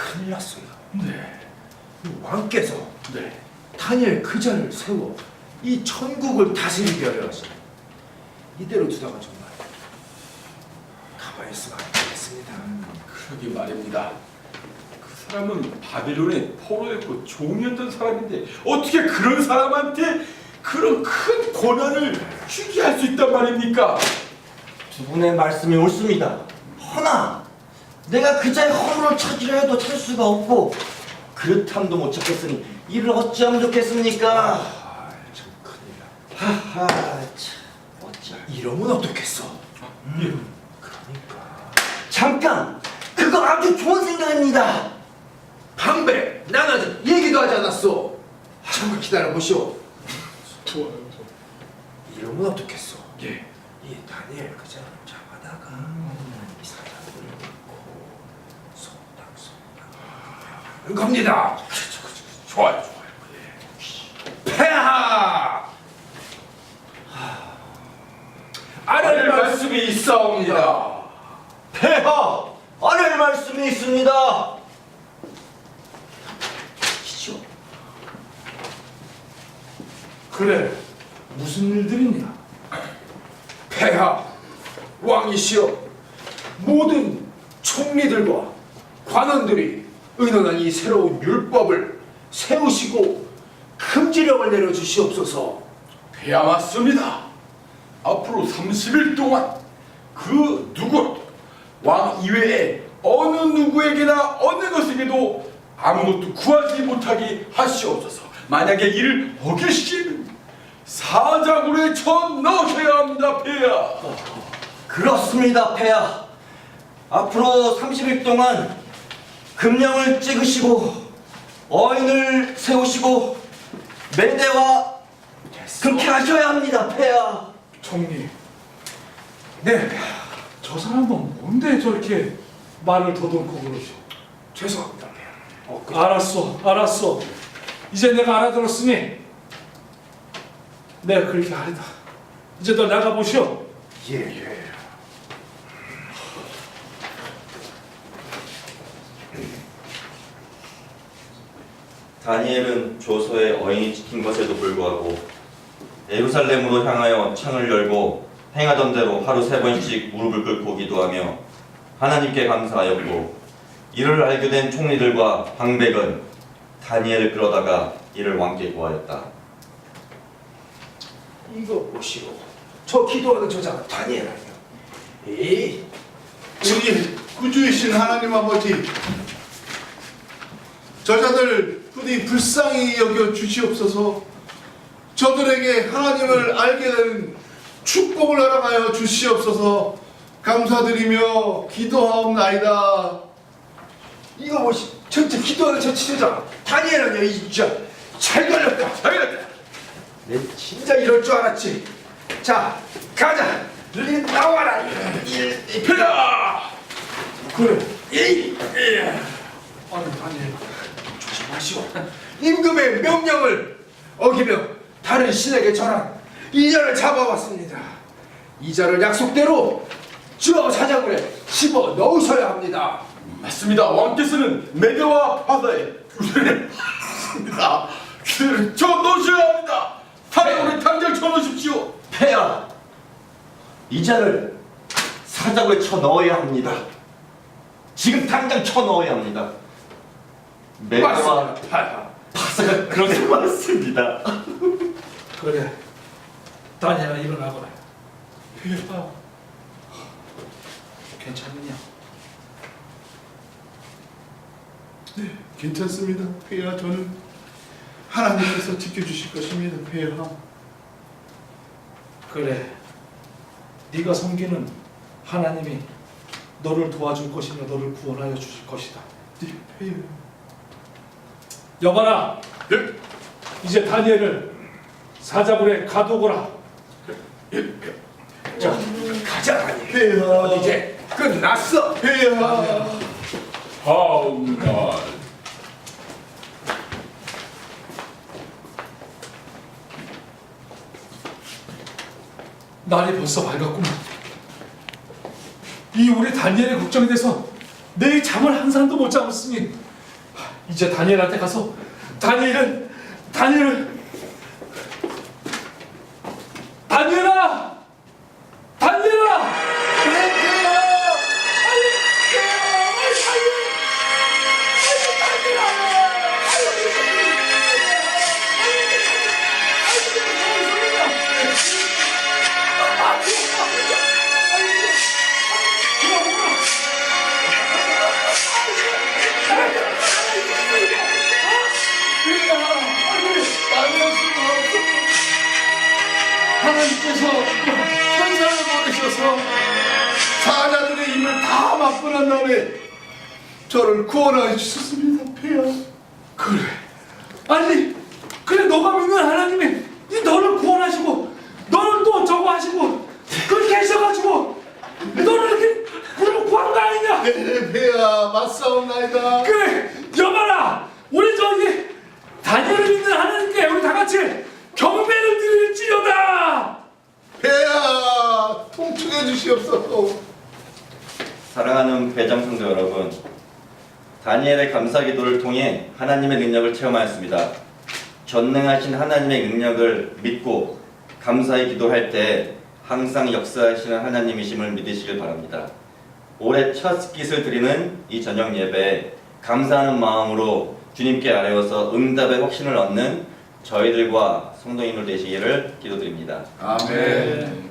큰일 났어요. 네. 왕께서 네. 다니엘 그 자를 세워 이 천국을 다스리게 하려 하시네. 이대로 두다가 정말 가만히 있으면 안 되겠습니다. 그러게 말입니다. 그 사람은 바빌론의 포로였고 종이었던 사람인데 어떻게 그런 사람한테 그런 큰 고난을 주게 할 수 있단 말입니까? 두 분의 말씀이 옳습니다. 허나 내가 그자의 허물을 찾으려 해도 찾을 수가 없고 그렇담도 못 찾겠으니 이를 어찌하면 좋겠습니까? 아, 참 큰일 나. 하하 참 어찌 이러면 어떻겠어? 예. 그러니까 잠깐 그거 아주 좋은 생각입니다. 방배, 난 아직 얘기도 하지 않았어. 잠깐 기다려 보시오. 좋아요. 이러면 어떻겠어? 예. 이 다니엘 그 자를 잡아다가 이 사람을 놓고 속닥속닥 하는 겁니다. 좋아요, 좋아요. 폐하! 아를 말씀이 있사옵니다. 폐하 아랠 말씀이 있습니다. 기죠. 그래, 무슨 일들이냐? 폐하, 왕이시여, 모든 총리들과 관원들이 의논한 이 새로운 율법을 세우시고 금지령을 내려주시옵소서. 배야 맞습니다. 앞으로 30일 동안 그 누구 왕 이외에 어느 누구에게나 어느 것에게도 아무것도 구하지 못하게 하시옵소서. 만약에 이를 어기시면 사자굴에 쳐 넣으셔야 합니다, 배야. 그렇습니다, 폐하. 앞으로 30일 동안 금령을 찍으시고 어인을 세우시고 매대와 그렇게 하셔야 합니다, 폐하. 총리, 네. 저 사람은 뭔데 저렇게 말을 더듬고 그러죠? 죄송합니다, 폐하. 어, 그, 알았어, 알았어. 이제 내가 알아들었으니 내가 그렇게 하리다. 이제 너 나가 보시오. 예, 예. 다니엘은 조서에 어인이 지킨 것에도 불구하고 예루살렘으로 향하여 창을 열고 행하던 대로 하루 세 번씩 무릎을 꿇고 기도하며 하나님께 감사하였고 이를 알게 된 총리들과 방백은 다니엘을 끌어다가 이를 왕께 구하였다. 이거 보시오. 저 기도하는 저자가 다니엘 아니야. 에이, 우리 구주이신 하나님 아버지 저자들 부디 불쌍히 여겨 주시옵소서 저들에게 하나님을 알게 되는 축복을 허락하여 주시옵소서 감사드리며 기도하옵나이다 이거 보시. 전체 기도하는 저 지도자 다니엘 아니야, 이 진짜. 잘 걸렸다. 잘 걸렸다. 내 진짜 이럴 줄 알았지. 자, 가자. 리 나와라. 폐하. 그래. 이, 이. 아니, 다니엘. 조심하시오. 임금의 명령을 어기며 다른 신에게 전한 이자를 잡아왔습니다. 이자를 약속대로 저 사자굴에 집어 넣으셔야 합니다. 맞습니다. 왕께서는 메대와 바다에 규례를 하셨습니다. 규례를 쳐 넣으셔야 합니다. 사자굴에 당장 쳐 넣으십시오. 폐하 이자를 사자고에 쳐 넣어야 합니다. 지금 당장 쳐 넣어야 합니다. 매대와 맞습니다. 폐하. 바사가 그렇게 많습니다. 그래. 다니엘아 일어나거라. 폐하. 괜찮느냐? 괜찮습니다 폐하 저는 하나님께서 지켜주실 것입니다 폐하 그래. 네가 섬기는 하나님이 너를 도와줄 것이며 너를 구원하여 주실 것이다. 네, 폐하 여봐라. 예. 이제 다니엘을 사자굴에 가두거라. 자, 가자 다니엘. 폐하 이제 끝났어. 폐하 다음 날 날이 벌써 밝았구만. 이 우리 다니엘의 걱정이 돼서 내일 잠을 한 사람도 못 자고 있으니 이제 다니엘한테 가서 다니엘은 다니엘아 다니엘아 하나님께서 천사를 보내셔서 사자들의 힘을 다난 다음에 저를 구원하여 주셨습니다. 폐하. 그래. 아니, 그래 너가 믿는 하나님이 이 너를 구원하시고 너를 또 저거 하시고 그렇게 하셔가지고 너를 이렇게 구원 구한 거 아니냐? 네, 폐하 맞사옵나이다. 그래, 여봐라, 우리 저기 다니엘을 믿는 하나님께 우리 다 같이 경배를 드릴지어다. 폐하 통촉해 주시옵소서. 사랑하는 배정 성도 여러분, 다니엘의 감사 기도를 통해 하나님의 능력을 체험하였습니다. 전능하신 하나님의 능력을 믿고 감사의 기도할 때 항상 역사하시는 하나님이심을 믿으시길 바랍니다. 올해 첫 기을 드리는 이 저녁 예배에 감사하는 마음으로 주님께 아뢰어서 응답의 확신을 얻는 저희들과 성도님들 되시기를 기도드립니다. 아멘.